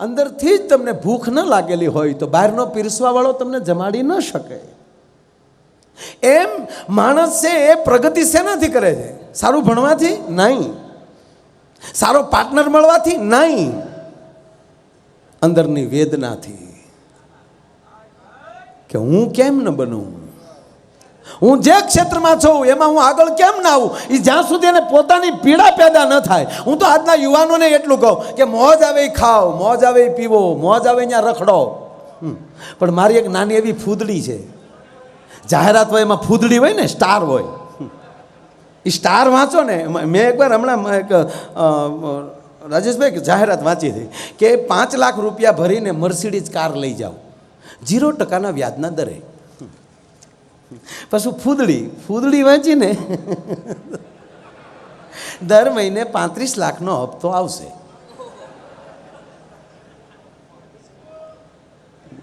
અંદરથી જ તમને ભૂખ ન લાગેલી હોય તો બહારનો પીરસવાવાળો તમને જમાડી ન શકે. એમ માણસ છે એ પ્રગતિ શેનાથી કરે છે? સારું ભણવાથી? નહીં. સારો પાર્ટનર મળવાથી? નહીં. અંદરની વેદનાથી. કે હું કેમ ન બનું? હું જે ક્ષેત્રમાં છું, એમાં હું આગળ કેમ ના આવું? એ જ્યાં સુધી એને પોતાની પીડા પેદા ન થાય, હું તો આજના યુવાનોને એટલું કહું કે મોજ આવે એ ખાઓ મોજ આવે એ પીવો, મોજ આવે ત્યાં રખડો. પણ મારી એક નાની એવી ફૂદડી છે. જાહેરાત હોય એમાં ફૂદડી હોય ને, સ્ટાર હોય. એ સ્ટાર વાંચો ને મેં એકવાર હમણાં એક રાજેશભાઈ જાહેરાત વાંચી હતી કે પાંચ લાખ રૂપિયા ભરીને મર્સિડીઝ કાર લઈ જાઓ. જીરો ટકાના વ્યાજના દરે. પછી ફૂદડી ફૂદડી વાંચીને દર મહિને પાંત્રીસ લાખનો હપ્તો આવશે.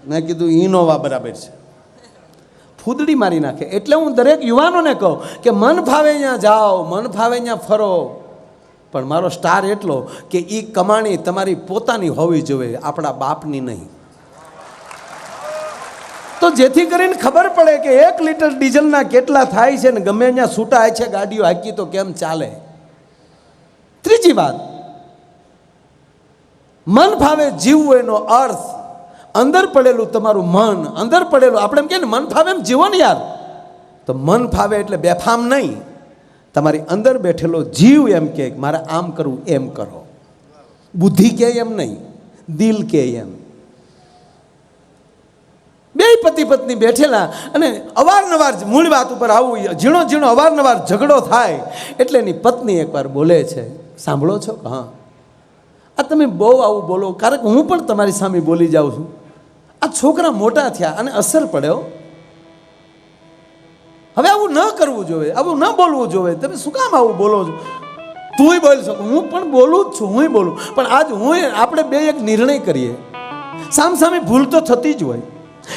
મેં કીધું ઇનોવા બરાબર છે. ફૂદડી મારી નાખે. એટલે હું દરેક યુવાનોને કહું કે મન ફાવે અહીંયા જાઓ, મન ફાવે અહીંયા ફરો. પણ મારો સ્ટાર એટલો કે એ કમાણી તમારી પોતાની હોવી જોઈએ, આપણા બાપની નહીં. તો જેથી કરીને ખબર પડે કે એક લીટર ડીઝલના કેટલા થાય છે ને ગમે અહીંયા છૂટા છે ગાડીઓ હાકી તો કેમ ચાલે? ત્રીજી વાત. મન ફાવે જીવવું એનો અર્થ. અંદર પડેલું તમારું મન, અંદર પડેલું, આપણે એમ કે ને, મન ફાવે એમ જીવો ને યાર. તો મન ફાવે એટલે બેફામ નહીં. તમારી અંદર બેઠેલો જીવ એમ કે મારે આમ કરવું, એમ કરો. બુદ્ધિ કે એમ નહીં. દિલ કે એમ. બે પતિ પત્ની બેઠેલા અને અવારનવાર મૂળ વાત ઉપર આવું ઝીણો ઝીણો અવારનવાર ઝઘડો થાય એટલે એની પત્ની એકવાર બોલે છે, સાંભળો છો? હા. આ તમે બહુ આવું બોલો કારણ કે હું પણ તમારી સામે બોલી જાઉં છું. આ છોકરા મોટા થયા અને અસર પડ્યો. હવે આવું ન કરવું જોઈએ, આવું ન બોલવું જોઈએ, તમે શું કામ આવું બોલો છો? તુંય બોલી શકો, હું પણ બોલું જ છું, હુંય બોલું, પણ આજ હું આપણે બે એક નિર્ણય કરીએ. સામ સામે ભૂલ તો થતી જ હોય.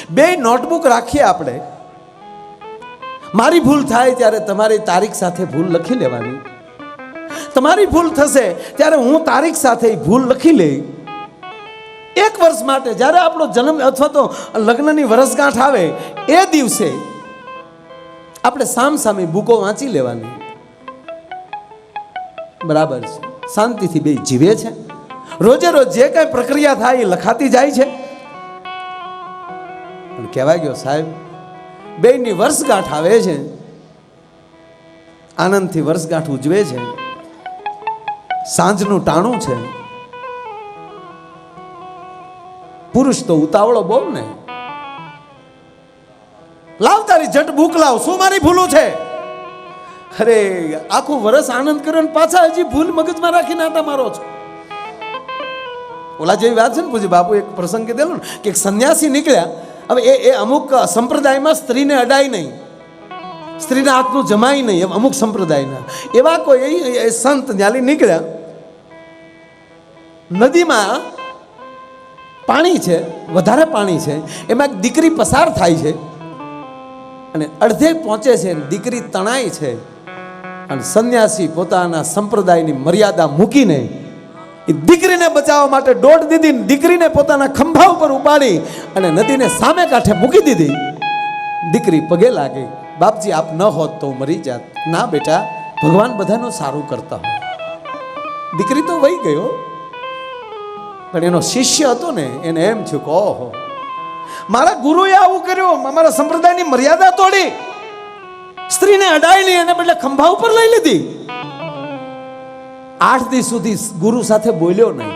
બે નોટબુક રાખીએ આપણે. મારી ભૂલ થાય ત્યારે તમારી તારીખ સાથે ભૂલ લખી લેવાની. તમારી ભૂલ થશે ત્યારે હું તારીખ સાથે ભૂલ લખી લઈ. એક વર્ષ માટે જ્યારે આપણો જન્મ અથવા તો લગ્નની વરસગાંઠ આવે, એ દિવસે આપણે સામ સામે બુકો વાંચી લેવાની. બરાબર છે. શાંતિથી બે જીવે છે. રોજે રોજ જે કાંઈ પ્રક્રિયા થાય એ લખાતી જાય છે. કહેવાય ગયો સાહેબ. બેની વર્ષગાંઠ આવે છે. આનંદથી વર્ષગાંઠ ઉજવે છે. સાંજનું ટાણું છે. પુરુષ તો ઉતાવળો બોલ ને. લાવ તારી જટ ભૂખ લાવ, શું મારી ભૂલું છે? અરે, આખું વરસ આનંદ કર્યો ને પાછા હજી ભૂલ મગજમાં રાખીને આટા મારો છો. ઓલા જેવી વાત છે ને પૂછી બાપુ, એક પ્રસંગ કીધેલો ને, કે સંન્યાસી નીકળ્યા હવે એ એ અમુક સંપ્રદાયમાં સ્ત્રીને અડાય નહીં. સ્ત્રીના હાથનું જમાય નહીં અમુક સંપ્રદાયના. એવા કોઈ સંત ન્યાલી નીકળ્યા. નદીમાં પાણી છે, વધારે પાણી છે, એમાં એક દીકરી પસાર થાય છે અને અડધે પહોંચે છે દીકરી તણાય છે. અને સંન્યાસી પોતાના સંપ્રદાયની મર્યાદા મૂકીને એ દીકરીને બચાવવા માટે દોઢ દીધી દીકરીને પોતાના ખંભા ઉપર ઉપાડી અને નદીને સામે કાંઠે મૂકી દીધી. દીકરી પગે લાગી. બાપજી, આપ ન હોત તો મરી જાત. ના બેટા, ભગવાન બધાનું સારું કરતા હોય. દીકરી તો વહી ગયો. પણ એનો શિષ્ય હતો ને, એને એમ થયું કે, ઓહો, મારા ગુરુએ આવું કર્યું. અમારા સંપ્રદાયની મર્યાદા તોડી. સ્ત્રીને અડાઈ નહીં એને બદલે ખંભા ઉપર લઈ લીધી. આઠ દિવસ સુધી ગુરુ સાથે બોલ્યો નહીં.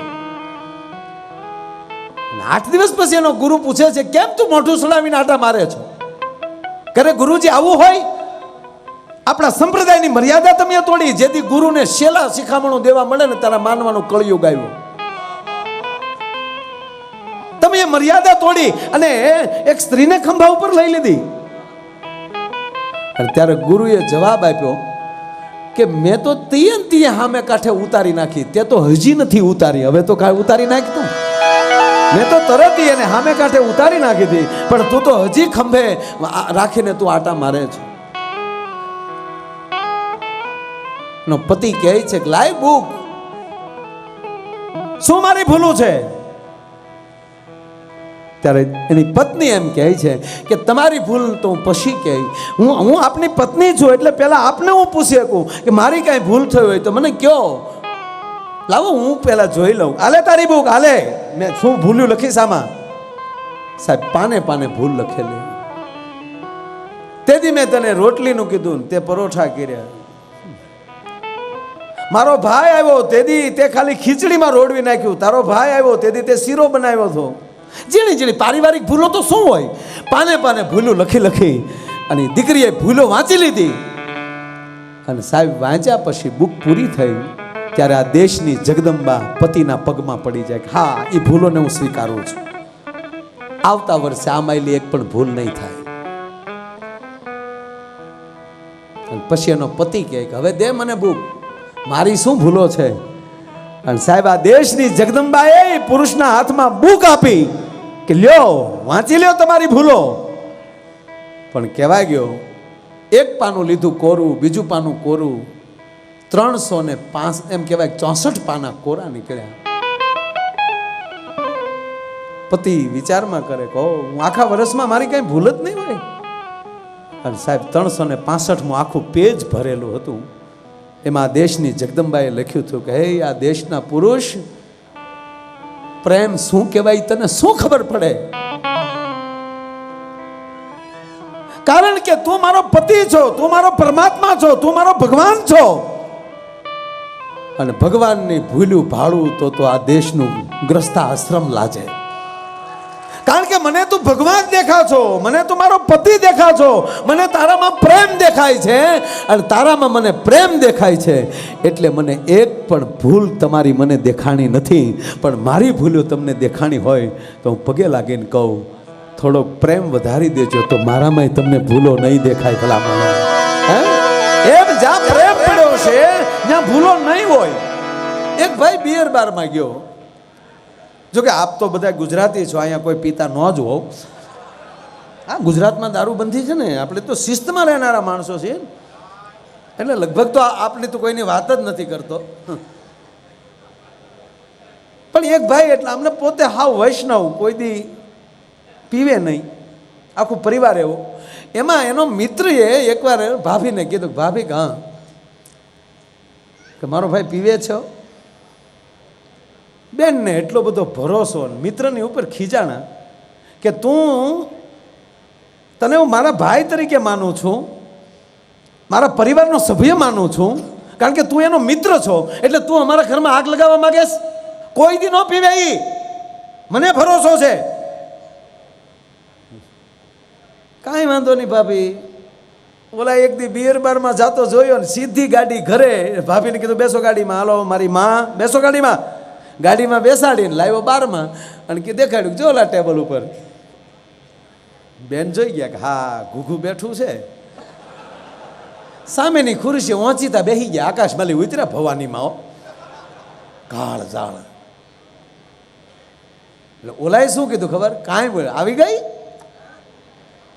આઠ દિવસ પછી એનો ગુરુ પૂછે છે, કેમ તું મોઢું સડાવીને આટા મારે છો? કરે ગુરુજી આવું હોય, આપણા સંપ્રદાયની મર્યાદા તમે તોડી, જેથી ગુરુને શેલા શિખામણું દેવા મળે ને તારા માનવાનું કળિયુગ આવ્યું. તમે એ મર્યાદા તોડી અને એક સ્ત્રીને ખંભા ઉપર લઈ લીધી. ત્યારે ગુરુએ જવાબ આપ્યો કે મેં તો તીએ ને તીએ સામે કાંઠે ઉતારી નાખી. તે તો હજી નથી ઉતારી. હવે તો કાંઈ ઉતારી નાખતું મેં તો તરત એને સામે કાંઠે ઉતારી નાખી હતી. પણ તું તો હજી ખંભે રાખીને તું આટા મારે છે. નો પતિ કહે છે કે, લાય બુક. શું મારી ભૂલું છે? ત્યારે એની પત્ની એમ કહે છે કે તમારી ભૂલ તો હું પછી કહે. હું હું આપની પત્ની છું એટલે પહેલાં આપને હું પૂછી શકું કે મારી કાંઈ ભૂલ થઈ હોય તો મને કયો. લાવો, હું પહેલાં જોઈ લઉં. આલે તારી બુક આલે મેં શું ભૂલ્યું લખીશ આમાં સાહેબ, પાને પાને ભૂલ લખેલી. તેથી મેં તને રોટલીનું કીધું તે પરોઠા કર્યા. મારો ભાઈ આવ્યો, તેથી તે ખાલી ખીચડીમાં રોડવી નાખ્યું. તારો ભાઈ આવ્યો, તેથી તે શીરો બનાવ્યો હતો. ઝીણી ઝીણી પારિવારિક ભૂલો તો શું હોય? પાને પાને ભૂલો લખી લખી અને દીકરીએ ભૂલો વાંચી લીધી. અને સાહેબ, વાંચ્યા પછી બુક પૂરી થઈ, ત્યારે આ દેશની જગદંબા પતિના પગમાં પડી જાય હા એ ભૂલોને હું સ્વીકારું છું. આવતા વર્ષે આ માયલી એક પણ ભૂલ નહીં થાય. પછી એનો પતિ કહે કે, હવે દે મને બુક. મારી શું ભૂલો છે? અને સાહેબ, આ દેશની જગદંબાએ પુરુષના હાથમાં બુક આપી કે લ્યો, વાંચી લ્યો તમારી ભૂલો. પણ કહેવાય ગયો, એક પાનું લીધું કોરું, બીજું પાનું કોરું, ત્રણસો ને પાંચ, એમ કહેવાય ચોસઠ પાના કોરા નીકળ્યા. પતિ વિચારમાં કરે કહો હું આખા વર્ષમાં મારી કઈ ભૂલ જ નહીં હોય. અને સાહેબ, ત્રણસો ને પાસઠમાં આખું પેજ ભરેલું હતું. એમાં દેશની જગદંબાએ લખ્યું હતું કે, હે, આ દેશના પુરુષ, પ્રેમ શું કહેવાય તને શું ખબર પડે? કારણ કે તું મારો પતિ છો, તું મારો પરમાત્મા છો, તું મારો ભગવાન છો. અને ભગવાનની ભૂલ્યું ભાડું તો તો આ દેશનું ગ્રસ્તા આશ્રમ લાજે. તું ભગવાન દેખા છો, મને તું મારો પતિ દેખા છો, મને તારામાં પ્રેમ દેખાય છે અને તારામાં મને પ્રેમ દેખાય છે. એટલે મને એક પણ ભૂલ તમારી મને દેખાણી નથી, પણ મારી ભૂલો તમને દેખાણી હોય તો હું પગે લાગીને કહું થોડોક પ્રેમ વધારી દેજો તો મારામાંય તમને ભૂલો નહીં દેખાય ભલા મને એમ જ્યાં પ્રેમ પડ્યો છે, ત્યાં ભૂલો નહીં હોય. એક ભાઈ બિયર બારમાં ગયો. જો કે આપ તો બધા ગુજરાતી છો, અહીંયા કોઈ પિતા ન જ હોવ. હા, ગુજરાતમાં દારૂબંધી છે ને, આપણે તો શિસ્તમાં રહેનારા માણસો છીએ. એટલે લગભગ તો આપણે તો કોઈની વાત જ નથી કરતો. પણ એક ભાઈ એટલે અમને પોતે હાવ વૈષ્ણવ, કોઈ દી પીવે નહીં. આખું પરિવાર એવો. એમાં એનો મિત્રએ એકવાર ભાભીને કીધું ભાભી હા કે મારો ભાઈ પીવે છો બેનને એટલો બધો ભરોસો મિત્રની ઉપર ખીજાણા કે તું તને હું મારા ભાઈ તરીકે માનું છું, મારા પરિવારનો સભ્ય માનું છું, કારણ કે તું એનો મિત્ર છો, એટલે તું અમારા ઘરમાં આગ લગાવવા માંગેશ કોઈ દી ન પીવે મને ભરોસો છે. કાંઈ વાંધો નહીં ભાભી. ઓલા એક દી બિયર બારમાં જાતો જોયો ને સીધી ગાડી ઘરે, ભાભીને કીધું, બેસો ગાડીમાં, હાલો, મારી માં, બેસો ગાડીમાં. ગાડીમાં બેસાડીને લાવ્યો બારમાં અને કે દેખાડ્યું જો ઓલા ટેબલ ઉપર. બેન જોઈ ગયા કે હા, ઘૂઘું બેઠું છે. સામેની ખુરશી ઓંચીતા બેસી ગયા, આકાશ આકાશમાલી ઉતર્યા ભવાની માઓ કાળ જાળ એટલે ઓલાએ શું કીધું ખબર? કાંઈ બોલ. આવી ગઈ?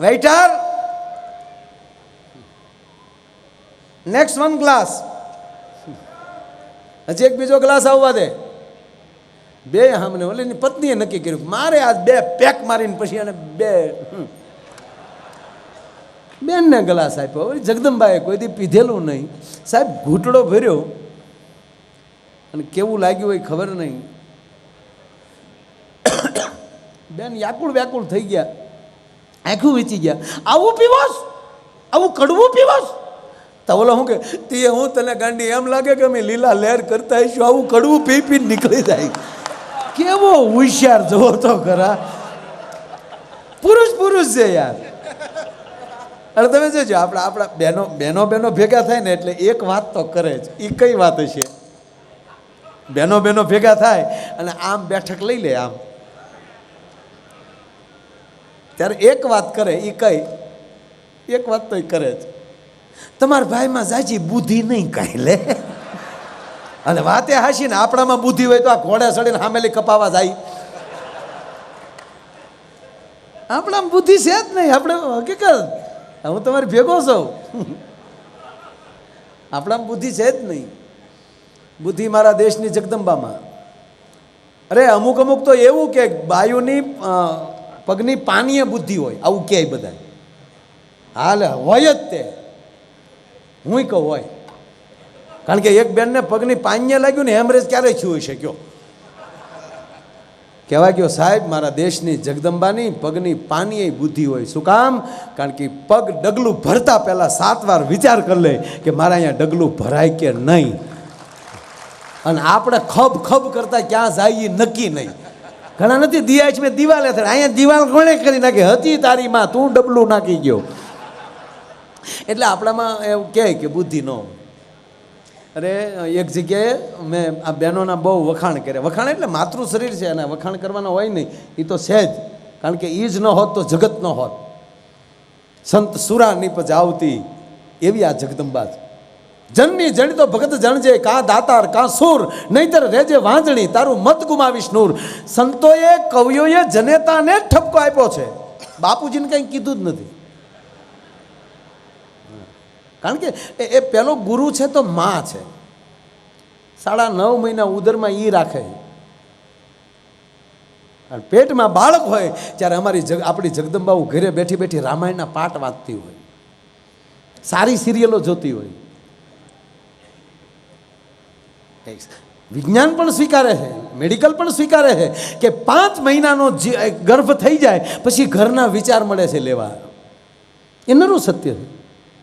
વેઇટર? નેક્સ્ટ વન ગ્લાસ હજી એક બીજો ગ્લાસ આવવા દે. બે હામને ઓલે એની પત્નીએ નક્કી કર્યું મારે આ બે પેક મારીને પછી એને બે બેનને ગ્લાસ આપ્યો. જગદંબાએ કોઈ દી પીધેલું નહીં. સાહેબ, ઘૂંટડો ભર્યો. અને કેવું લાગ્યું હોય ખબર નહીં. બેન વ્યાકુળ વ્યાકુળ થઈ ગયા. આખું વીચી ગયા. આવું પીવોસ આવું કડવું પીવોસ તો ઓલો શું કે, તે હું તને ગાંડી એમ લાગે કે અમે લીલા લહેર કરતા હશું આવું કડવું પી પી નીકળી જાય. કેવો હોશિયાર જોવો તો ખરા. પુરુષ પુરુષ છે યાર. અરે તમે જોજો, આપણા આપણા બહેનો બહેનો બહેનો ભેગા થાય ને એટલે એક વાત તો કરે જ. એ કઈ વાત છે બહેનો બહેનો ભેગા થાય અને આમ બેઠક લઈ લે આમ. ત્યારે એક વાત કરે એ કઈ. એક વાત તો એ કરે જ. તમારા ભાઈમાં જાજી બુદ્ધિ નહીં કાંઈ લે. અને વાતે હાસી ને આપણામાં બુદ્ધિ હોય તો આ ઘોડે ચડીને હામેલી કપાવા જાય. આપણામાં બુદ્ધિ છે જ નહીં. આપણે હકીકત. હું તમારી ભેગો છું. આપણામાં બુદ્ધિ છે જ નહીં. બુદ્ધિ મારા દેશની જગદંબામાં. અરે, અમુક અમુક તો એવું કે બાયુની પગની પાનીય બુદ્ધિ હોય. આવું ક્યાંય બધા હાલ, હોય જ તે. હું કહું, હોય. કારણ કે એક બેનને પગની પાનીએ લાગ્યું ને, હેમરેજ ક્યારે થયું શક્યો? કહેવાય કહેવા ગયો, સાહેબ, મારા દેશની જગદંબાની પગની પાનીય બુદ્ધિ હોય. શું કામ? કારણ કે પગ ડગલું ભરતા પહેલાં સાત વાર વિચાર કરી લે કે મારા અહીંયા ડગલું ભરાય કે નહીં. અને આપણે ખબ ખબ કરતા ક્યાં જઈએ નક્કી નહીં. ઘણા નથી, દિયા મેં દિવાલે થાય અહીંયા દિવાલ કોણે કરી નાખી? હતી તારી માં, તું ડબલું નાખી ગયો. એટલે આપણામાં એવું કહે કે બુદ્ધિ ન હોય. અરે, એક જગ્યાએ મેં આ બહેનોના બહુ વખાણ કર્યા. વખાણ એટલે માતૃ શરીર છે અને વખાણ કરવાના હોય નહીં એ તો છે જ. કારણ કે એ જ ન હોત તો જગત ન હોત. સંત સુરા નીપજ આવતી એવી આ જગદંબા છે. જનની જણી તો ભગત જણજે કા દાતાર, કા સુર, નહીતર રેજે વાંજણી, તારું મત ગુમાવીશ નૂર. સંતોએ કવિઓએ જનેતાને ઠપકો આપ્યો છે. બાપુજીને કંઈ કીધું જ નથી. કારણ કે એ- પેલો ગુરુ છે તો માં છે. સાડા નવ મહિના ઉદરમાં એ રાખે અને પેટમાં બાળક હોય ત્યારે અમારી જગ, આપણી જગદંબાઓ ઘરે બેઠી બેઠી રામાયણના પાઠ વાંચતી હોય. સારી સિરિયલો જોતી હોય. વિજ્ઞાન પણ સ્વીકારે છે, મેડિકલ પણ સ્વીકારે છે કે પાંચ મહિનાનો ગર્ભ થઈ જાય, પછી ઘરના વિચાર મળે છે લેવા. એ નરું સત્ય છે.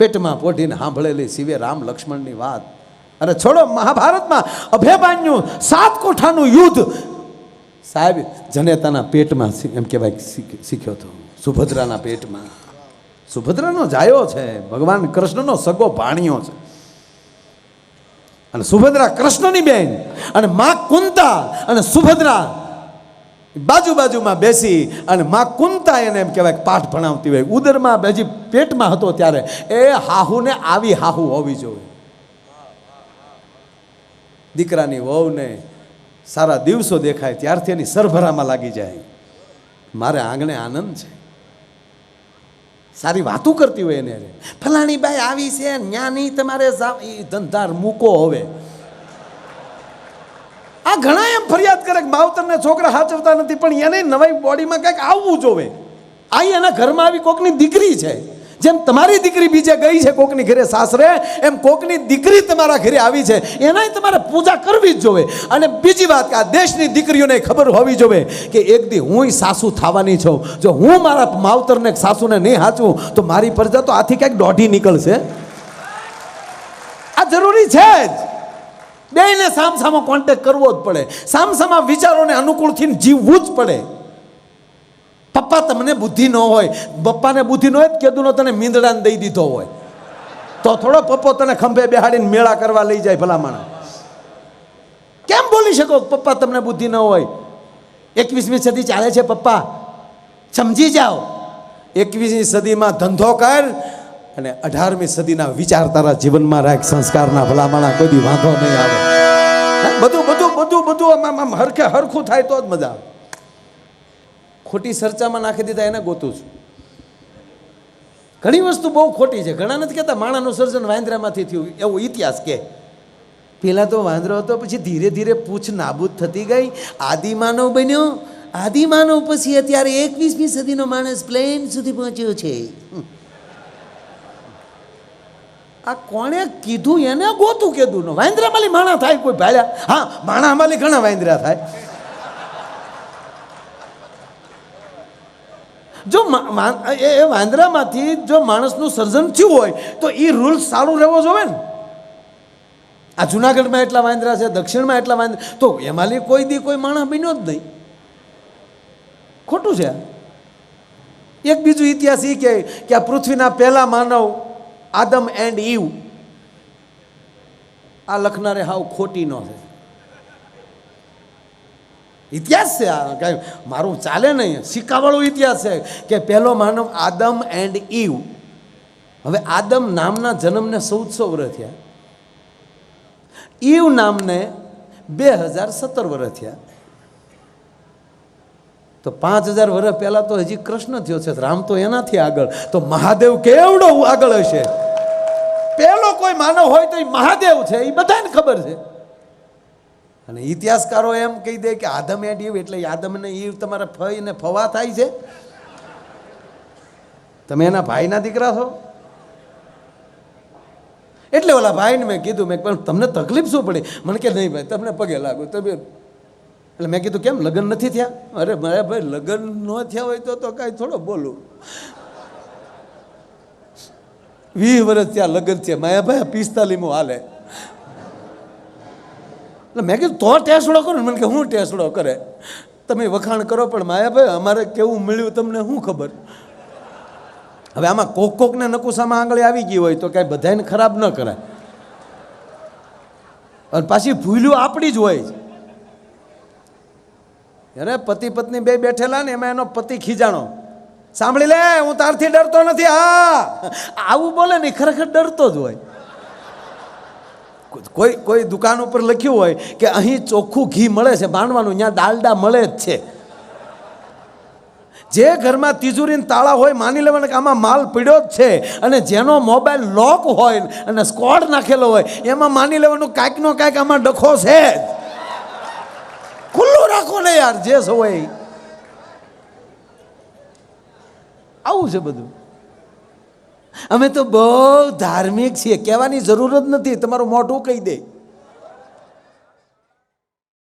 પેટમાં પોઢીને સાંભળેલી શિવે રામ લક્ષ્મણની વાત. અને છોડો મહાભારતમાં અભેબાન્યું સાત કોઠાનું યુદ્ધ. સાહેબ, જનેતાના પેટમાં એમ કહેવાય શીખ- શીખ્યો હતો સુભદ્રાના પેટમાં. સુભદ્રાનો જાયો છે. ભગવાન કૃષ્ણનો સગો ભાણિયો છે. અને સુભદ્રા કૃષ્ણની બેન. અને મા કુંતા અને સુભદ્રા બાજુ બાજુમાં બેસી અને મા કુંતા એને એમ કહેવાય પાઠ ભણાવતી હોય. ઉદરમાં હજી પેટમાં હતો ત્યારે. એ હાહુને આવી હાહુ હોવી જોઈએ. દીકરાની વહુને સારા દિવસો દેખાય ત્યારથી એની સરભરામાં લાગી જાય. મારે આંગણે આનંદ છે. સારી વાતો કરતી હોય એને. ફલાણી બાઈ આવી છે, ન્યાની તમારે ધંધાર મૂકો હવે. આ ઘણા એમ ફરિયાદ કરે કે માવતરને છોકરા હાચવતા નથી, પણ એને નવાઈ બોડીમાં કંઈક આવવું જોવે. આ એના ઘરમાં આવી કોકની દીકરી છે. જેમ તમારી દીકરી બીજે ગઈ છે કોકની ઘરે સાસરે, એમ કોકની દીકરી તમારા ઘરે આવી છે. એનાય તમારે પૂજા કરવી જ જોવે. અને બીજી વાત કે આ દેશની દીકરીઓને ખબર હોવી જોવે કે એક દી હું સાસુ થવાની છું. જો હું મારા માવતરને સાસુને નહીં હાચવું, તો મારી પ્રજા તો આથી ક્યાંક દોઢી નીકળશે. આ જરૂરી છે જ. બેયને સામસામો કોન્ટેક્ટ કરવો જ પડે. સામસામા વિચારોને અનુકૂળથી જીવવું જ પડે. પપ્પા, તમને બુદ્ધિ ન હોય. પપ્પાને બુદ્ધિ ન હોય કીધું તને મીંદડાને દઈ દીધો હોય. તો થોડો પપ્પો તને ખંભે બેહાડીને મેળા કરવા લઈ જાય ભલા કેમ બોલી શકો? પપ્પા, તમને બુદ્ધિ ન હોય. એકવીસમી સદી ચાલે છે પપ્પા. સમજી જાઓ. એકવીસમી સદીમાં ધંધો કર અને અઢારમી સદીના વિચાર તારા જીવનમાં રાખ સંસ્કારના ભલામણા કોઈ વાંધો નહીં આવે. બધું બધું બધું બધું આમ આમ હરખે હરખું થાય તો જ મજા આવે. ખોટી ચર્ચામાં નાખી દીધા એને ગોતું છું. ઘણી વસ્તુ બહુ ખોટી છે. ઘણા નથી કહેતા, માણાનું સર્જન વાંદરામાંથી થયું. એવો ઇતિહાસ કે. પહેલાં તો વાંદરો હતો, પછી ધીરે ધીરે પૂછ નાબૂદ થતી ગઈ. આદિમાનવ બન્યો. આદિમાનવ પછી અત્યારે એકવીસમી સદીનો માણસ પ્લેન સુધી પહોંચ્યો છે. આ કોણે કીધું એને ગોતું કીધું ન વાંદરામાલી માણા થાય કોઈ ભાડ્યા હા માણામાલી ઘણા વાંદરા થાય. જો એ વાંદરામાંથી જો માણસનું સર્જન થયું હોય, તો એ રૂલ્સ સારું રહેવો જોઈએ ને. આ જુનાગઢમાં એટલા વાંદરા છે, દક્ષિણમાં એટલા વાંદરા, તો એમાંથી કોઈ દી કોઈ માણસ બન્યો જ નહીં. ખોટું છે. એક બીજું ઇતિહાસ એ કહે કે આ પૃથ્વીના પહેલા માનવ આદમ એન્ડ ઈવ. આ લખનારે હાવ ખોટી ન છે ઇતિહાસ છે આ, કાંઈ મારું ચાલે નહીં. સિક્કાવાળો ઇતિહાસ છે કે પહેલો માનવ આદમ એન્ડ ઈવ. હવે આદમ નામના જન્મને ચૌદસો વર્ષ થયા. ઈવ નામને બે હજાર સત્તર વર્ષ થયા. તો પાંચ હજાર વર્ષ પહેલાં તો હજી કૃષ્ણ થયો છે, રામ તો એનાથી આગળ. તો મહાદેવ કેવડો આગળ હશે? પહેલો કોઈ માનવ હોય તો એ મહાદેવ છે, એ બધાને ખબર છે. અને ઇતિહાસકારો એમ કહી દે કે આદમ એન્ડ ઈવ એટલે આદમને ઈવ તમારે ફઈ ને ફવા થાય છે. તમે એના ભાઈના દીકરા છો? એટલે ઓલા ભાઈને મેં કીધું, મેં પણ તમને તકલીફ શું પડી? મને કે, નહીં ભાઈ, તમને પગે લાગો, તમે એટલે મેં કીધું, કેમ? લગ્ન નથી થયા? અરે, મારા ભાઈ, લગ્ન ન થયા હોય તો તો કાંઈ થોડો બોલું. વીસ વર્ષ ત્યાં લગ્ન છે માયા ભાઈ પિસ્તાલીમું હાલે. એટલે મેં કીધું, તો ટેસડો કરો. ને મને કે, હું ટેસડો કરે? તમે વખાણ કરો, પણ માયાભાઈ અમારે કેવું મળ્યું તમને શું ખબર? હવે આમાં કોક કોકને નકુસામાં આંગળી આવી ગઈ હોય તો કાંઈ બધાને ખરાબ ન કરાય. અને પાછી ભૂલ્યું આપણી જ હોય છે અરે પતિ પત્ની બે બેઠેલા ને એમાં એનો પતિ ખીજાણો. સાંભળી લે, હું તારથી ડરતો નથી, હા. આવું બોલે ને ખરેખર ડરતો જ હોય. કોઈ કોઈ દુકાન ઉપર લખ્યું હોય કે અહીં ચોખ્ખું ઘી મળે છે બાંધવાનું ત્યાં દાલડા મળે જ છે. જે ઘરમાં તિજોરીને તાળા હોય, માની લેવાના કે આમાં માલ પીડ્યો જ છે અને જેનો મોબાઈલ લોક હોય અને સ્કોડ નાખેલો હોય, એમાં માની લેવાનું કાંઈક નો કાંઈક આમાં ડખો છે જ. ખુલ્લું રાખો ને યાર, જે હોય આવું છે બધું. અમે તો બહુ ધાર્મિક છીએ, કહેવાની જરૂર જ નથી, તમારું મોઢું કહી દે.